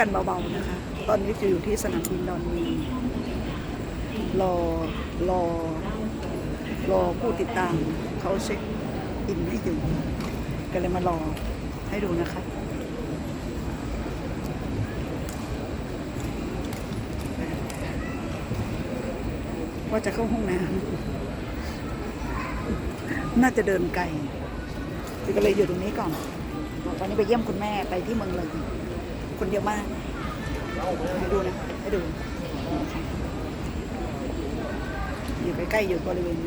กันเบาๆนะคะ ตอนนี้จะอยู่ที่สนามบินดอนเมืองรอรอรอผู้ติดตามเขาเช็คอินให้อยู่ก็เลยมารอให้ดูนะคะว่าจะเข้าห้องน้ำน่าจะเดินไกลก็เลยอยู่ตรงนี้ก่อน ตอนนี้ไปเยี่ยมคุณแม่ไปที่เมืองเลย คนเดียวมากให้ดูนะให้ดูอยู่ใกล้ๆอยู่บริเวณ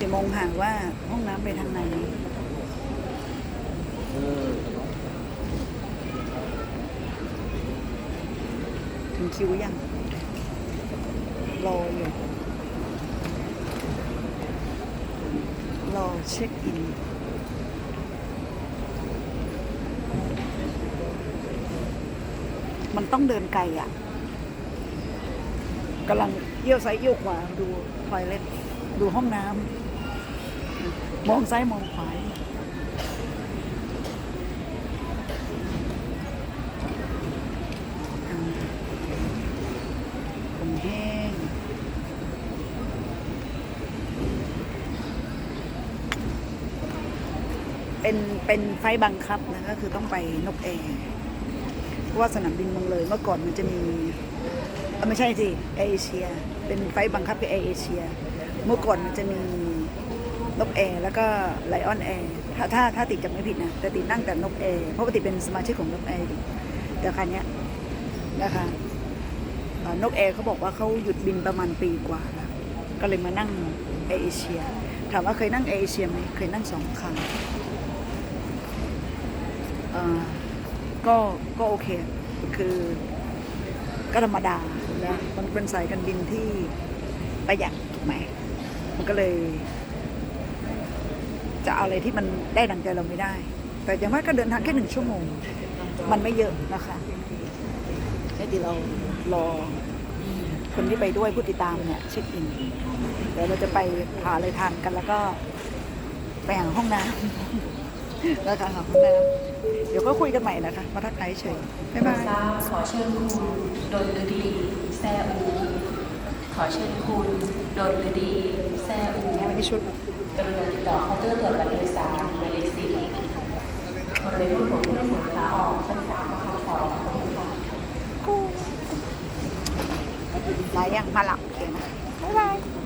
จะมองหาว่าห้องน้ำไปทางไหนถึงคิวยัง รออยู่รอเช็คอิน มันต้องเดินไกลอะกำลังเยี่ยวซ้ายเยี่ยวขวาดูทอยเล็ตดูห้องน้ำมองซ้ายมองขวาผมแห้งเป็นเป็นไฟบังคับนะก็คือต้องไปนกแอร์ ว่าสนามบินเมืองเลยเมื่อก่อนมันจะมีเอ้ยไม่ใช่สิแอร์เอเชีย เป็นไฟบังคับกับแอร์เอเชีย เมื่อก่อนมันจะมีนกแอร์แล้วก็ไลออนแอร์ถ้าถ้าถ้าติดจำไม่ผิดนะแต่ติดนั่งแต่นกแอร์เพราะว่าติดเป็นสมาชิกของนกแอร์อยู่แต่ครั้งนี้ยนะคะนกแอร์เขาบอกว่าเขาหยุดบินประมาณปีกว่าแล้วก็เลยมานั่งแอเอเชีย ถามว่าเคยนั่งแอเอเชียไหมเคยนั่งสองครั้งเอ่อ ก็ก็โอเค คือก็ธรรมดานะมันเป็นสายการบินที่ประหยัดถูกไหมมันก็เลย จะเอาอะไรที่มันได้ดังใจเราไม่ได้ แต่อย่างว่าก็เดินทางแค่หนึ่งชั่วโมง มันไม่เยอะนะคะแค่ที่เรารอคนที่ไปด้วยผู้ติดตามเนี่ยเช็คอินเดี๋ยวเราจะไปหาอะไรทานกันแล้วก็ไปหาห้องน้ำนะคะหาห้องน้ำ เดี๋ยวก็คุยกันใหม่นะคะมาทักทายเฉยบ๊ายบายทราบขอเชิญคุณดนฤดีแซ่อูขอเชิญคุณดนฤดีแซ่อูแม่ไม่ได้ชุดกรุณาติดต่อเคาน์เตอร์ตรวจบัตรโดยสารหมายเลขสี่บริเวณผู้ผู้โดยสารขาออกชั้นสามของสองขอบคุณค่ะกูหลายอย่างมาหลับโอเคนะบ๊ายบาย